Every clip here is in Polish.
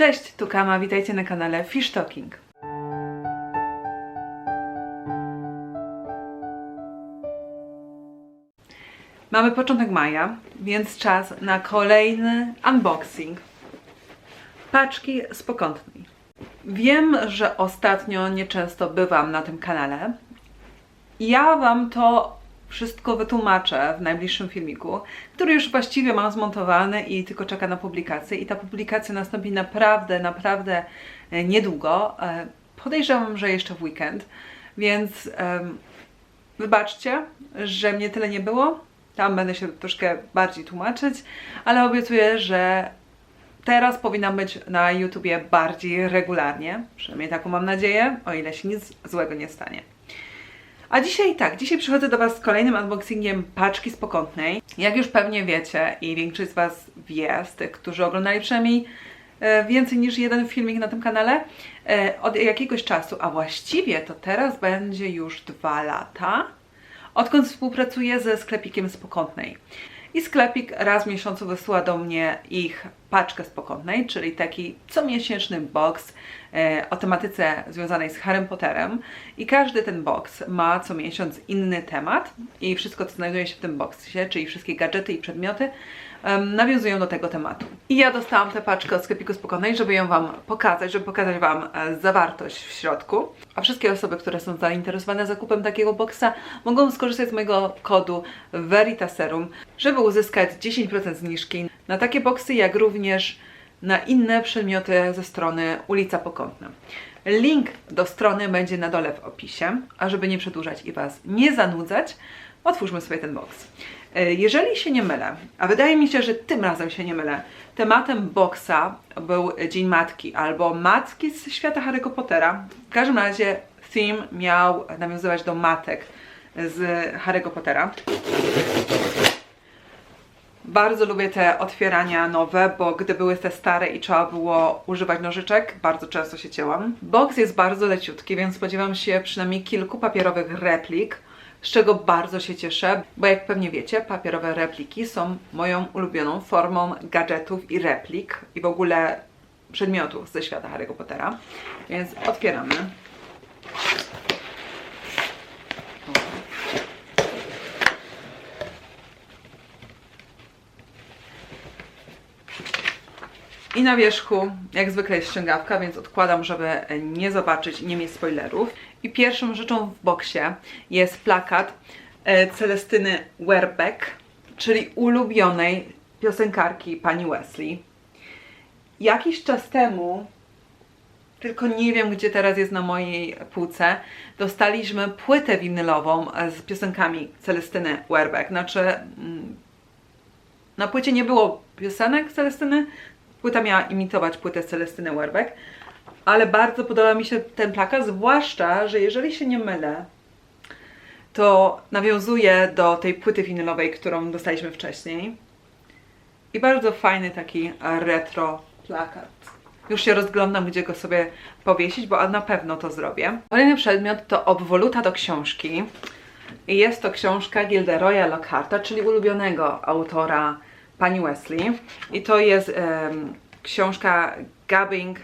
Cześć, tu Kama, witajcie na kanale Fish Talking. Mamy początek maja, więc czas na kolejny unboxing paczki z pokątnej. Wiem, że ostatnio nieczęsto bywam na tym kanale. Ja Wam to wszystko wytłumaczę w najbliższym filmiku, który już właściwie mam zmontowany i tylko czeka na publikację. I ta publikacja nastąpi naprawdę, naprawdę e, niedługo. E, Podejrzewam, że jeszcze w weekend, więc em, wybaczcie, że mnie tyle nie było. Tam będę się troszkę bardziej tłumaczyć, ale obiecuję, że teraz powinnam być na YouTubie bardziej regularnie. Przynajmniej taką mam nadzieję, o ile się nic złego nie stanie. A dzisiaj tak, dzisiaj przychodzę do Was z kolejnym unboxingiem paczki z pokątnej. Jak już pewnie wiecie i większość z Was wie, z tych, którzy oglądali przynajmniej e, więcej niż jeden filmik na tym kanale, e, od jakiegoś czasu, a właściwie to teraz będzie już dwa lata, odkąd współpracuję ze sklepikiem z pokątnej. I sklepik raz w miesiącu wysyła do mnie ich paczkę z pokątnej, czyli taki comiesięczny box o tematyce związanej z Harrym Potterem. I każdy ten box ma co miesiąc inny temat i wszystko, co znajduje się w tym boxie, czyli wszystkie gadżety i przedmioty, nawiązują do tego tematu. I ja dostałam tę paczkę od sklepiku z pokątnej, żeby ją Wam pokazać, żeby pokazać Wam e, zawartość w środku. A wszystkie osoby, które są zainteresowane zakupem takiego boxa, mogą skorzystać z mojego kodu VERITASERUM, żeby uzyskać 10% zniżki na takie boxy, jak również na inne przedmioty ze strony Ulica Pokątna. Link do strony będzie na dole w opisie, a żeby nie przedłużać i Was nie zanudzać, otwórzmy sobie ten box. E, Jeżeli się nie mylę, a wydaje mi się, że tym razem się nie mylę, tematem boxa był Dzień Matki albo Matki z świata Harry'ego Pottera. W każdym razie theme miał nawiązywać do matek z Harry'ego Pottera. Bardzo lubię te otwierania nowe, bo gdy były te stare i trzeba było używać nożyczek, bardzo często się cięłam. Box jest bardzo leciutki, więc spodziewam się przynajmniej kilku papierowych replik, z czego bardzo się cieszę, bo jak pewnie wiecie, papierowe repliki są moją ulubioną formą gadżetów i replik i w ogóle przedmiotów ze świata Harry'ego Pottera. Więc otwieramy. I na wierzchu, jak zwykle, jest ściągawka, więc odkładam, żeby nie zobaczyć nie mieć spoilerów. I pierwszą rzeczą w boksie jest plakat e, Celestyny Werbeck, czyli ulubionej piosenkarki pani Wesley. Jakiś czas temu, tylko nie wiem gdzie teraz jest na mojej półce, dostaliśmy płytę winylową z piosenkami Celestyny Werbeck. Znaczy, mm, na płycie nie było piosenek Celestyny, Płyta miała imitować płytę Celestyny Werbeck, ale bardzo podoba mi się ten plakat, zwłaszcza, że jeżeli się nie mylę, to nawiązuje do tej płyty winylowej, którą dostaliśmy wcześniej. I bardzo fajny taki retro plakat. Już się rozglądam, gdzie go sobie powiesić, bo na pewno to zrobię. Kolejny przedmiot to obwoluta do książki. I jest to książka Gilderoya Lockharta, czyli ulubionego autora pani Wesley. I to jest em, książka Gabbing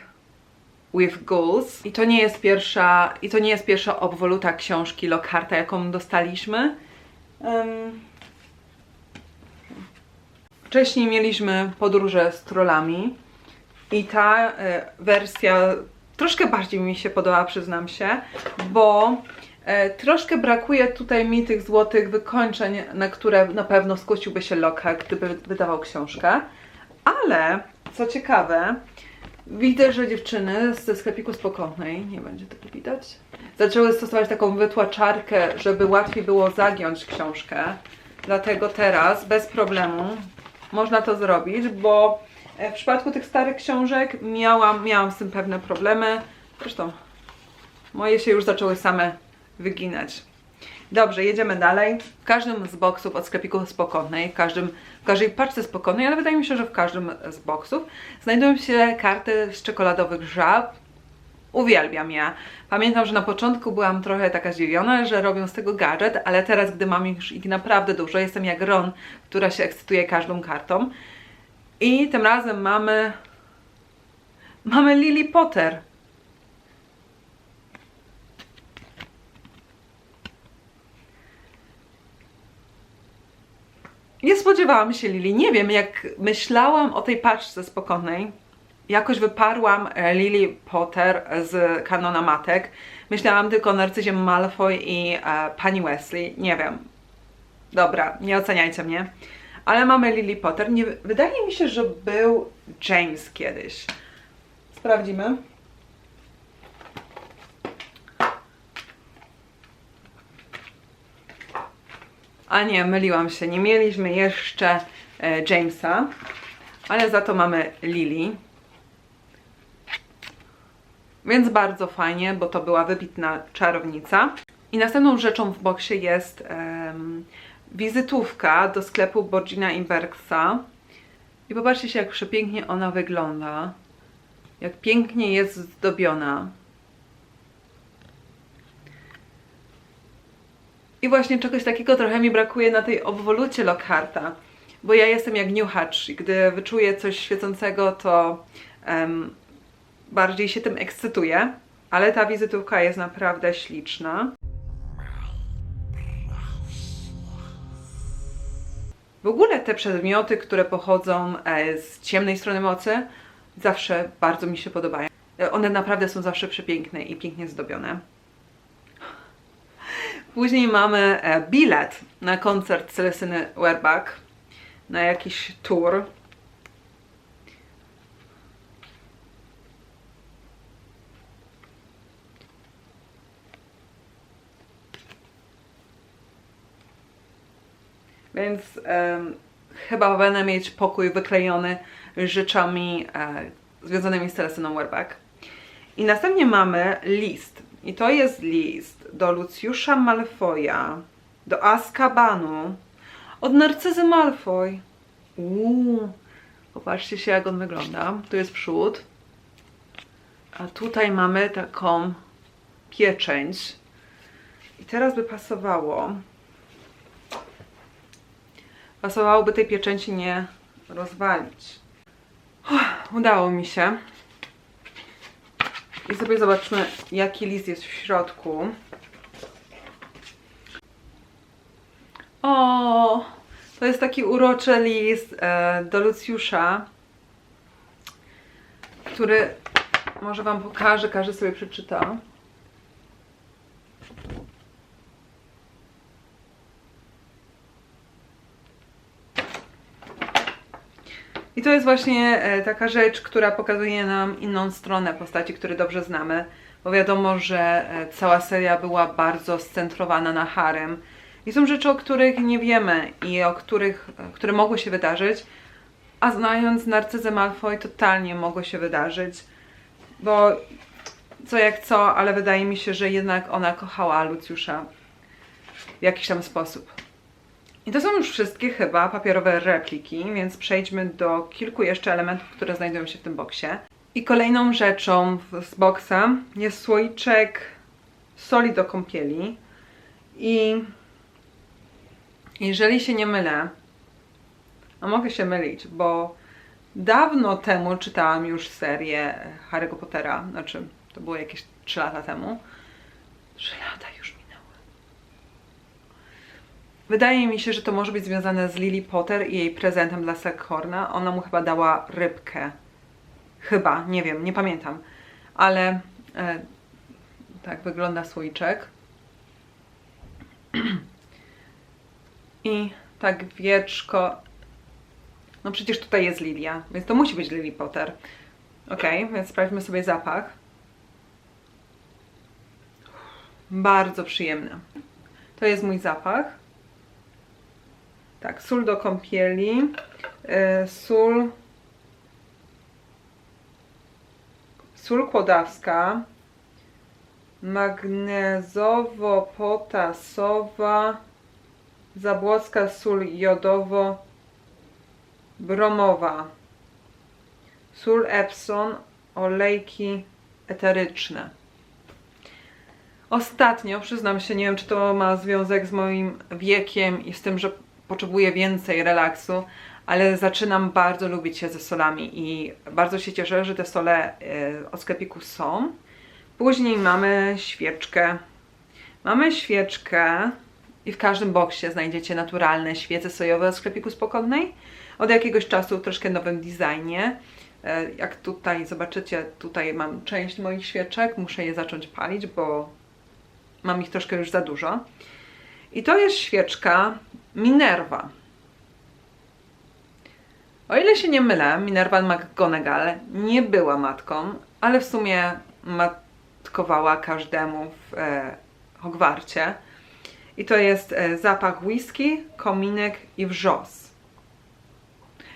with Ghouls. I to nie jest pierwsza, i to nie jest pierwsza obwoluta książki Lockharta, jaką dostaliśmy. Em, wcześniej mieliśmy podróże z trollami i ta e, wersja troszkę bardziej mi się podoba, przyznam się, bo troszkę brakuje tutaj mi tych złotych wykończeń, na które na pewno skusiłby się Lockhart, gdyby wydawał książkę. Ale, co ciekawe, widzę, że dziewczyny ze sklepiku spokojnej, nie będzie tego widać, zaczęły stosować taką wytłaczarkę, żeby łatwiej było zagiąć książkę. Dlatego teraz bez problemu można to zrobić, bo e, w przypadku tych starych książek miałam, miałam z tym pewne problemy. Zresztą moje się już zaczęły same wyginać. Dobrze, jedziemy dalej. W każdym z boksów od sklepiku Spokojnej, w, każdym, w każdej paczce Spokojnej, ale wydaje mi się, że w każdym z boksów znajdują się karty z czekoladowych żab. Uwielbiam je. Pamiętam, że na początku byłam trochę taka zdziwiona, że robią z tego gadżet, ale teraz, gdy mam już ich naprawdę dużo, jestem jak Ron, która się ekscytuje każdą kartą. I tym razem mamy Mamy Lily Potter. Nie spodziewałam się Lili. Nie wiem, jak myślałam o tej paczce spokojnej, jakoś wyparłam e, Lily Potter z kanona matek. Myślałam tylko o Narcyzie Malfoy i e, pani Wesley. Nie wiem. Dobra, nie oceniajcie mnie. Ale mamy Lily Potter. Nie, wydaje mi się, że był James kiedyś. Sprawdzimy. A nie, myliłam się. Nie mieliśmy jeszcze e, Jamesa, ale za to mamy Lily. Więc bardzo fajnie, bo to była wybitna czarownica. I następną rzeczą w boksie jest wizytówka do sklepu Borgina Imbergsa. I popatrzcie się, jak przepięknie ona wygląda. Jak pięknie jest zdobiona. I właśnie czegoś takiego trochę mi brakuje na tej obwolucie Lockharta. Bo ja jestem jak Newhatch i gdy wyczuję coś świecącego, to em, bardziej się tym ekscytuję. Ale ta wizytówka jest naprawdę śliczna. W ogóle te przedmioty, które pochodzą e, z ciemnej strony mocy, zawsze bardzo mi się podobają. E, One naprawdę są zawsze przepiękne i pięknie zdobione. Później mamy e, bilet na koncert Celesyny Werbach, na jakiś tour. Więc em, chyba będę mieć pokój wyklejony rzeczami e, związanymi z Telesyną Werbach. I następnie mamy list. I to jest list do Lucjusza Malfoya, do Azkabanu, od Narcyzy Malfoy. Uuu, popatrzcie się jak on wygląda. Tu jest przód. A tutaj mamy taką pieczęć. I teraz by pasowało, pasowałoby tej pieczęci nie rozwalić. Udało mi się. I sobie zobaczmy, jaki list jest w środku. O, to jest taki uroczy list e, do Lucjusza, który może Wam pokażę, każdy sobie przeczyta. I to jest właśnie e, taka rzecz, która pokazuje nam inną stronę postaci, które dobrze znamy, bo wiadomo, że e, cała seria była bardzo scentrowana na harem. I są rzeczy, o których nie wiemy i o których, e, które mogły się wydarzyć, a znając Narcyzę Malfoy totalnie mogło się wydarzyć, bo co jak co, ale wydaje mi się, że jednak ona kochała Lucjusza w jakiś tam sposób. I to są już wszystkie chyba papierowe repliki, więc przejdźmy do kilku jeszcze elementów, które znajdują się w tym boksie. I kolejną rzeczą z boksa jest słoiczek soli do kąpieli. I jeżeli się nie mylę, a mogę się mylić, bo dawno temu czytałam już serię Harry'ego Pottera, znaczy to było jakieś 3 lata temu. 3 lata. Wydaje mi się, że to może być związane z Lily Potter i jej prezentem dla Slughorna. Ona mu chyba dała rybkę. Chyba, nie wiem, nie pamiętam. Ale e, tak wygląda słoiczek. I tak wieczko. No przecież tutaj jest Lilia, więc to musi być Lily Potter. Ok, więc sprawdźmy sobie zapach. Bardzo przyjemny. To jest mój zapach. Tak, sól do kąpieli, e, sól, sól kłodawska, magnezowo-potasowa, zabłocka sól jodowo-bromowa, sól Epsom, olejki eteryczne. Ostatnio, przyznam się, nie wiem czy to ma związek z moim wiekiem i z tym, że potrzebuję więcej relaksu, ale zaczynam bardzo lubić się ze solami i bardzo się cieszę, że te sole y, od sklepiku są. Później mamy świeczkę. Mamy świeczkę i w każdym boksie znajdziecie naturalne świece sojowe od sklepiku Spokojnej. Od jakiegoś czasu w troszkę nowym designie. E, Jak tutaj zobaczycie, tutaj mam część moich świeczek, muszę je zacząć palić, bo mam ich troszkę już za dużo. I to jest świeczka Minerva. O ile się nie mylę, Minerva McGonagall nie była matką, ale w sumie matkowała każdemu w e, Hogwarcie. I to jest e, zapach whisky, kominek i wrzos.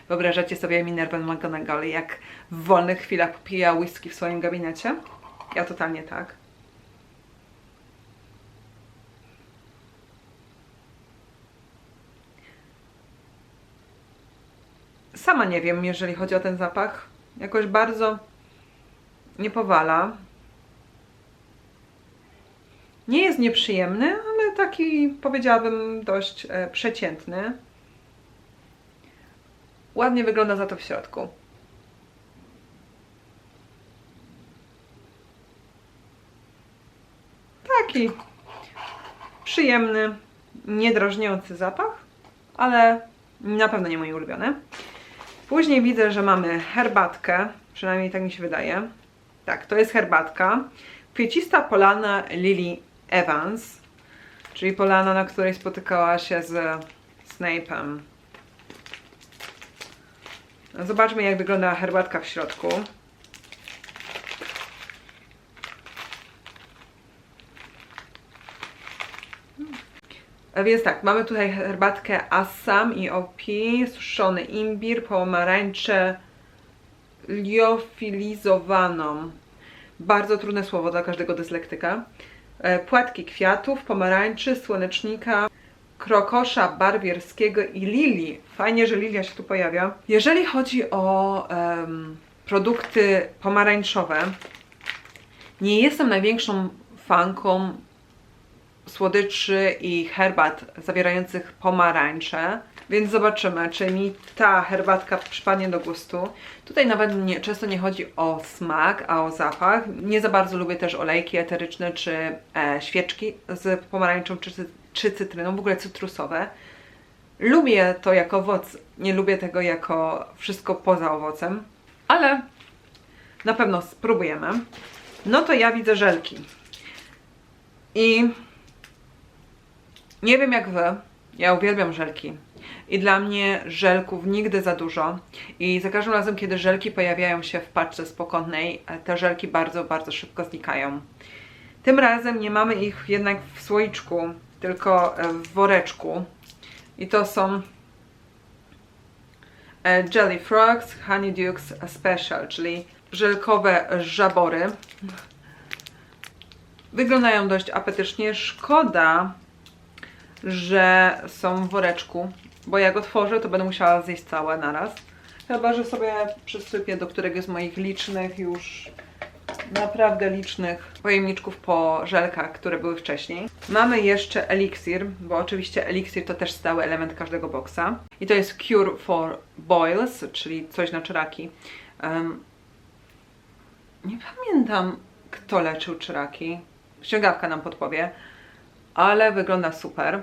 Wyobrażacie sobie Minerva McGonagall, jak w wolnych chwilach popija whisky w swoim gabinecie? Ja totalnie tak. Sama nie wiem, jeżeli chodzi o ten zapach. Jakoś bardzo nie powala. Nie jest nieprzyjemny, ale taki powiedziałabym dość e, przeciętny. Ładnie wygląda za to w środku. Taki przyjemny, niedrażniący zapach, ale na pewno nie mój ulubiony. Później widzę, że mamy herbatkę, przynajmniej tak mi się wydaje. Tak, to jest herbatka. Kwiecista polana Lily Evans, czyli polana, na której spotykała się z Snape'em. Zobaczmy, jak wygląda herbatka w środku. Więc tak, mamy tutaj herbatkę Assam i Opi, suszony imbir, pomarańczę liofilizowaną. Bardzo trudne słowo dla każdego dyslektyka. E, Płatki kwiatów, pomarańczy, słonecznika, krokosza barwierskiego i lilii. Fajnie, że lilia się tu pojawia. Jeżeli chodzi o em, produkty pomarańczowe, nie jestem największą fanką słodyczy i herbat zawierających pomarańcze, więc zobaczymy, czy mi ta herbatka przypadnie do gustu. Tutaj nawet nie, często nie chodzi o smak, a o zapach. Nie za bardzo lubię też olejki eteryczne czy e, świeczki z pomarańczą czy, czy cytryną, w ogóle cytrusowe. Lubię to jako owoc, nie lubię tego jako wszystko poza owocem, ale na pewno spróbujemy. No to ja widzę żelki. I nie wiem jak wy, ja uwielbiam żelki. I dla mnie żelków nigdy za dużo. I za każdym razem, kiedy żelki pojawiają się w paczce spokojnej, te żelki bardzo, bardzo szybko znikają. Tym razem nie mamy ich jednak w słoiczku, tylko e, w woreczku. I to są e, Jelly Frogs Honeydukes Special, czyli żelkowe żabory. Wyglądają dość apetycznie. Szkoda, że są w woreczku, bo jak otworzę, to będę musiała zjeść całe naraz. Chyba, że sobie przysypię do któregoś z moich licznych już naprawdę licznych pojemniczków po żelkach, które były wcześniej. Mamy jeszcze eliksir, bo oczywiście eliksir to też stały element każdego boksa. I to jest Cure for Boils, czyli coś na czyraki. Em, nie pamiętam, kto leczył czyraki. Ściągawka nam podpowie, ale wygląda super.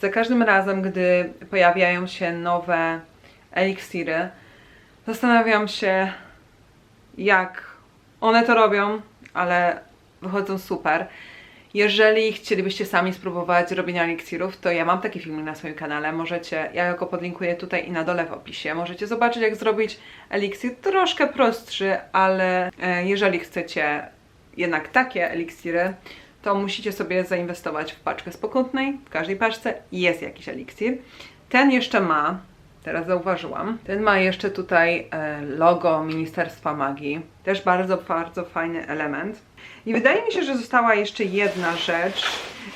Za każdym razem, gdy pojawiają się nowe eliksiry, zastanawiam się, jak one to robią, ale wychodzą super. Jeżeli chcielibyście sami spróbować robienia eliksirów, to ja mam taki filmik na swoim kanale. Możecie, ja go podlinkuję tutaj i na dole w opisie. Możecie zobaczyć, jak zrobić eliksir troszkę prostszy, ale e, jeżeli chcecie jednak takie eliksiry, to musicie sobie zainwestować w paczkę spokątnej. W każdej paczce jest jakiś eliksir. Ten jeszcze ma, teraz zauważyłam, ten ma jeszcze tutaj e, logo Ministerstwa Magii. Też bardzo, bardzo fajny element. I wydaje mi się, że została jeszcze jedna rzecz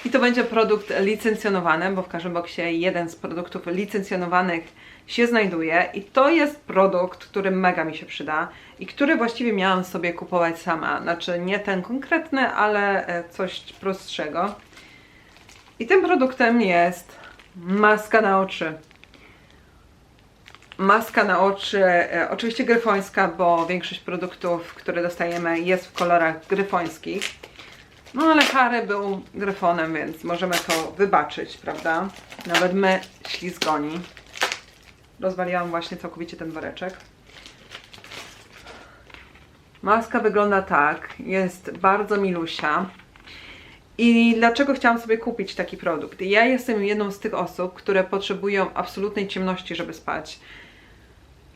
i to będzie produkt licencjonowany, bo w każdym boksie jeden z produktów licencjonowanych się znajduje i to jest produkt, który mega mi się przyda i który właściwie miałam sobie kupować sama. Znaczy nie ten konkretny, ale e, coś prostszego. I tym produktem jest maska na oczy. Maska na oczy, e, oczywiście gryfońska, bo większość produktów, które dostajemy jest w kolorach gryfońskich. No ale Harry był gryfonem, więc możemy to wybaczyć, prawda? Nawet my ślizgoni. Rozwaliłam właśnie całkowicie ten woreczek. Maska wygląda tak, jest bardzo milusia. I dlaczego chciałam sobie kupić taki produkt? Ja jestem jedną z tych osób, które potrzebują absolutnej ciemności, żeby spać.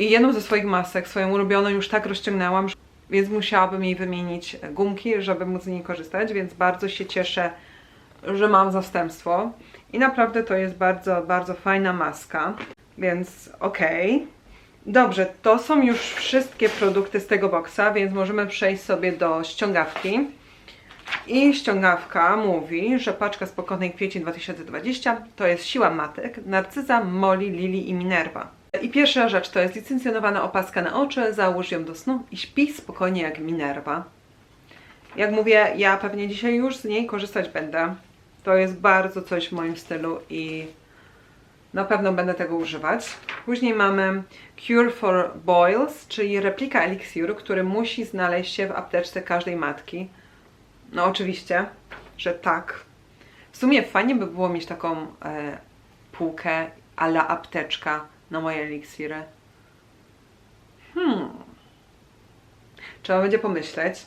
I jedną ze swoich masek, swoją ulubioną, już tak rozciągnęłam, więc musiałabym jej wymienić gumki, żeby móc z niej korzystać, więc bardzo się cieszę, że mam zastępstwo. I naprawdę to jest bardzo, bardzo fajna maska, więc okej. Dobrze, to są już wszystkie produkty z tego boksa, więc możemy przejść sobie do ściągawki. I ściągawka mówi, że paczka Spokojnej Kwiecień 2020 to jest siła matek, narcyza, moli, lili i minerva. I pierwsza rzecz to jest licencjonowana opaska na oczy, załóż ją do snu i śpi spokojnie jak minerva. Jak mówię, ja pewnie dzisiaj już z niej korzystać będę. To jest bardzo coś w moim stylu i na pewno będę tego używać. Później mamy Cure for Boils, czyli replika eliksiru, który musi znaleźć się w apteczce każdej matki. No oczywiście, że tak. W sumie fajnie by było mieć taką e, półkę a la apteczka na moje eliksiry. Hmm. Trzeba będzie pomyśleć.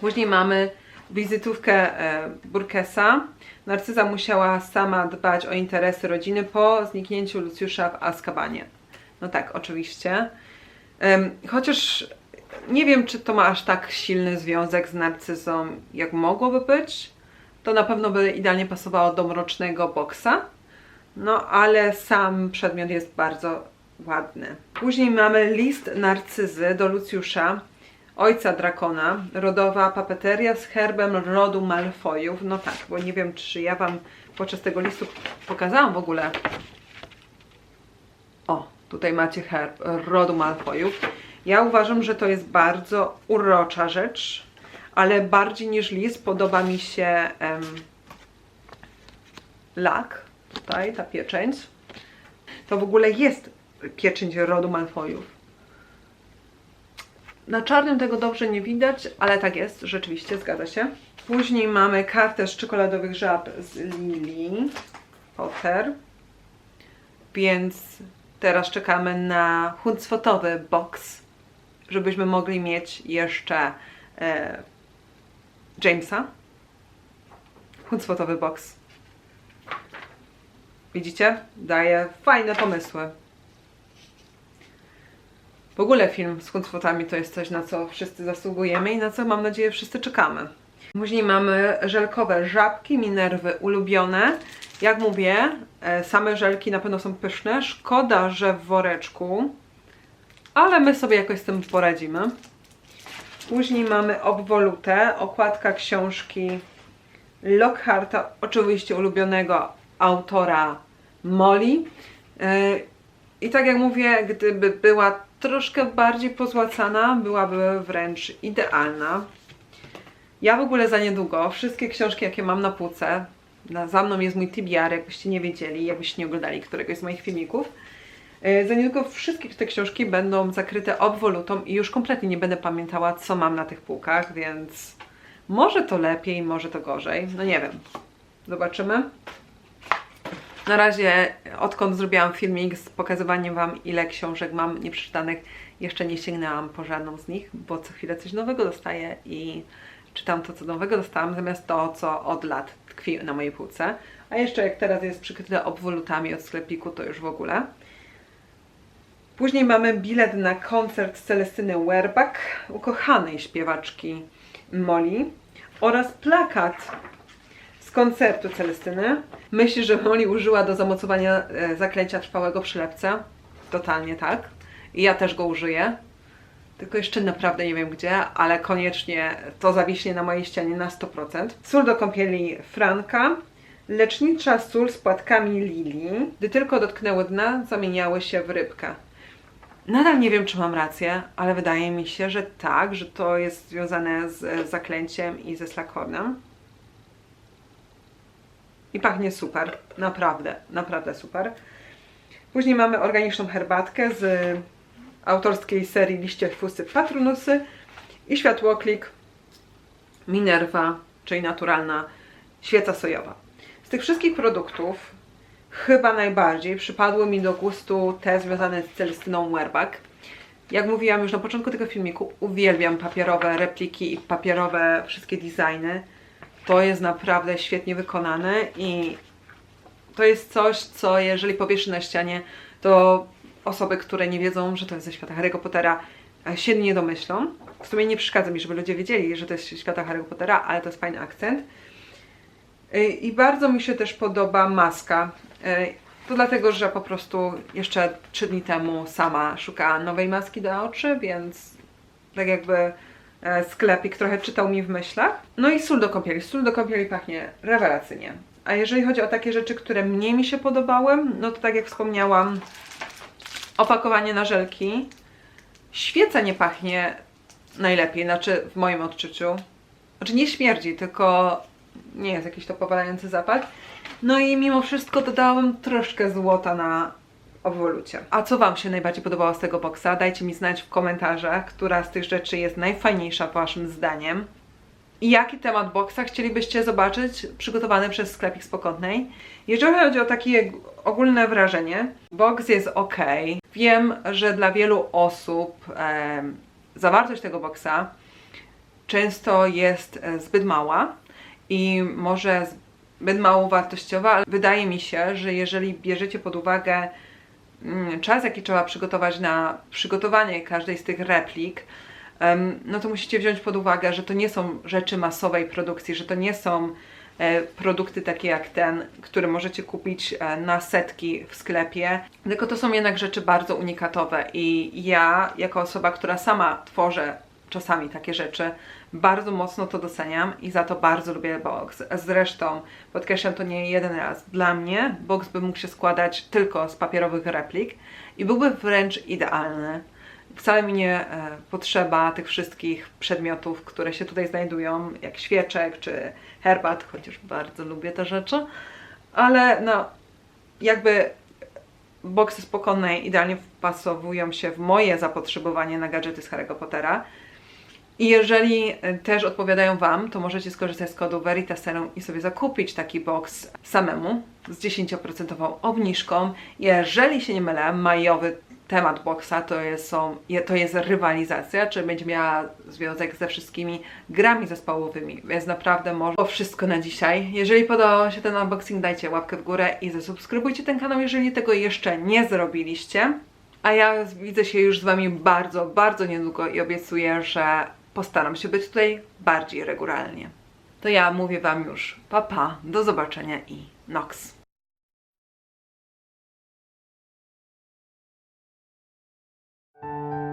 Później mamy wizytówkę e, Burkesa. Narcyza musiała sama dbać o interesy rodziny po zniknięciu Lucjusza w Azkabanie. No tak, oczywiście. Chociaż nie wiem, czy to ma aż tak silny związek z narcyzą, jak mogłoby być. To na pewno by idealnie pasowało do mrocznego boksa. No, ale sam przedmiot jest bardzo ładny. Później mamy list narcyzy do Lucjusza, ojca drakona, rodowa papeteria z herbem rodu Malfoyów. No tak, bo nie wiem, czy ja Wam podczas tego listu pokazałam w ogóle. O, tutaj macie herb rodu Malfoyów. Ja uważam, że to jest bardzo urocza rzecz, ale bardziej niż list podoba mi się em, lak, tutaj ta pieczęć. To w ogóle jest pieczęć rodu Malfoyów. Na czarnym tego dobrze nie widać, ale tak jest, rzeczywiście, zgadza się. Później mamy kartę z czekoladowych żab z Lily Potter. Więc teraz czekamy na huncwotowy box, żebyśmy mogli mieć jeszcze e, Jamesa. Huncwotowy box. Widzicie? Daje fajne pomysły. W ogóle film z huncwotami to jest coś, na co wszyscy zasługujemy i na co mam nadzieję wszyscy czekamy. Później mamy żelkowe żabki, minerwy ulubione. Jak mówię, e, same żelki na pewno są pyszne. Szkoda, że w woreczku, ale my sobie jakoś z tym poradzimy. Później mamy obwolutę, okładka książki Lockharta, oczywiście ulubionego autora Molly. Yy, I tak jak mówię, gdyby była troszkę bardziej pozłacana, byłaby wręcz idealna. Ja w ogóle za niedługo wszystkie książki, jakie mam na półce, za mną jest mój TBR, jakbyście nie wiedzieli, jakbyście nie oglądali któregoś z moich filmików. Yy, Za niedługo wszystkie te książki będą zakryte obwolutą i już kompletnie nie będę pamiętała, co mam na tych półkach, więc może to lepiej, może to gorzej. No nie wiem. Zobaczymy. Na razie, odkąd zrobiłam filmik z pokazywaniem Wam, ile książek mam nieprzeczytanych, jeszcze nie sięgnęłam po żadną z nich, bo co chwilę coś nowego dostaję i czytam to, co nowego dostałam, zamiast to, co od lat tkwi na mojej półce. A jeszcze jak teraz jest przykryte obwolutami od sklepiku, to już w ogóle. Później mamy bilet na koncert Celestyny Werbach, ukochanej śpiewaczki Molly oraz plakat z koncertu Celestyny. Myślisz, że Molly użyła do zamocowania e, zaklęcia trwałego przylepca? Totalnie tak. I ja też go użyję. Tylko jeszcze naprawdę nie wiem gdzie, ale koniecznie to zawiśnie na mojej ścianie na 100%. Sól do kąpieli Franka. Lecznicza sól z płatkami lilii. Gdy tylko dotknęły dna, zamieniały się w rybkę. Nadal nie wiem, czy mam rację, ale wydaje mi się, że tak, że to jest związane z e, zaklęciem i ze slakornem. I pachnie super. Naprawdę, naprawdę super. Później mamy organiczną herbatkę z autorskiej serii Liście Fusy Patronusy i światłoklik Minerva, czyli naturalna świeca sojowa. Z tych wszystkich produktów chyba najbardziej przypadły mi do gustu te związane z Celestyną Werbach. Jak mówiłam już na początku tego filmiku, uwielbiam papierowe repliki i papierowe wszystkie designy. To jest naprawdę świetnie wykonane i to jest coś, co jeżeli powiesz na ścianie, to osoby, które nie wiedzą, że to jest ze świata Harry'ego Pottera, e, się nie domyślą. W sumie nie przeszkadza mi, żeby ludzie wiedzieli, że to jest świata Harry'ego Pottera, ale to jest fajny akcent. Y, I bardzo mi się też podoba maska. Y, To dlatego, że po prostu jeszcze 3 dni temu sama szukałam nowej maski do oczy, więc tak jakby e, sklepik trochę czytał mi w myślach. No i sól do kąpieli. Sól do kąpieli pachnie rewelacyjnie. A jeżeli chodzi o takie rzeczy, które mniej mi się podobały, no to tak jak wspomniałam, opakowanie na żelki. Świeca nie pachnie najlepiej, znaczy w moim odczuciu. Znaczy nie śmierdzi, tylko nie jest jakiś to powalający zapach. No i mimo wszystko dodałam troszkę złota na obwolucie. A co Wam się najbardziej podobało z tego boksa? Dajcie mi znać w komentarzach, która z tych rzeczy jest najfajniejsza Waszym zdaniem. I jaki temat boksa chcielibyście zobaczyć przygotowany przez sklepik Spokątnej? Jeżeli chodzi o takie ogólne wrażenie, boks jest ok. Wiem, że dla wielu osób em, zawartość tego boksa często jest e, zbyt mała i może zbyt mało wartościowa, ale wydaje mi się, że jeżeli bierzecie pod uwagę czas, jaki trzeba przygotować na przygotowanie każdej z tych replik, no to musicie wziąć pod uwagę, że to nie są rzeczy masowej produkcji, że to nie są e, produkty takie jak ten, który możecie kupić e, na setki w sklepie, tylko to są jednak rzeczy bardzo unikatowe i ja, jako osoba, która sama tworzę czasami takie rzeczy, bardzo mocno to doceniam i za to bardzo lubię box. Zresztą, podkreślam to nie jeden raz, dla mnie box by mógł się składać tylko z papierowych replik i byłby wręcz idealny. Wcale mi nie e, potrzeba tych wszystkich przedmiotów, które się tutaj znajdują, jak świeczek czy herbat, chociaż bardzo lubię te rzeczy, ale no, jakby boksy spokojnej idealnie wpasowują się w moje zapotrzebowanie na gadżety z Harry'ego Pottera. I jeżeli e, też odpowiadają Wam, to możecie skorzystać z kodu Veritaserum i sobie zakupić taki box samemu z 10% obniżką. Jeżeli się nie mylę, majowy temat boxa to jest, to jest rywalizacja, czy będzie miała związek ze wszystkimi grami zespołowymi, więc naprawdę może to wszystko na dzisiaj. Jeżeli podobał się ten unboxing, dajcie łapkę w górę i zasubskrybujcie ten kanał, jeżeli tego jeszcze nie zrobiliście. A ja widzę się już z Wami bardzo, bardzo niedługo i obiecuję, że postaram się być tutaj bardziej regularnie. To ja mówię Wam już papa. pa, do zobaczenia i nox. thank